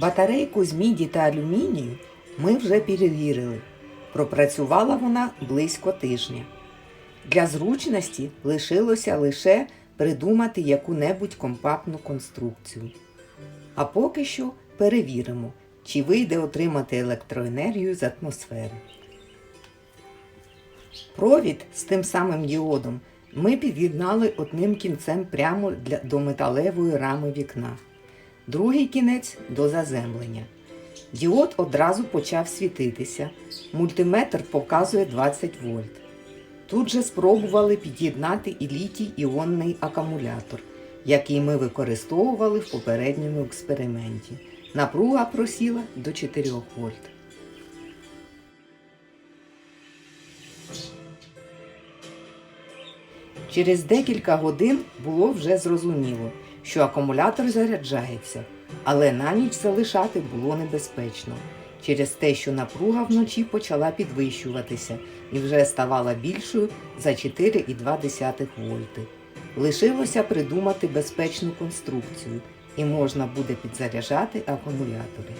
Батарейку з міді та алюмінію ми вже перевірили. Пропрацювала вона близько тижня. Для зручності лишилося лише придумати яку-небудь компактну конструкцію. А поки що перевіримо, чи вийде отримати електроенергію з атмосфери. Провід з тим самим діодом ми під'єднали одним кінцем прямо для, до металевої рами вікна, другий кінець до заземлення. Діод одразу почав світитися. Мультиметр показує 20 вольт. Тут же спробували під'єднати і літій іонний акумулятор, який ми використовували в попередньому експерименті. Напруга просіла до 4 вольт. Через декілька годин було вже зрозуміло, що акумулятор заряджається, але на ніч залишати було небезпечно через те, що напруга вночі почала підвищуватися і вже ставала більшою за 4,2 вольти. Лишилося придумати безпечну конструкцію і можна буде підзаряджати акумулятори.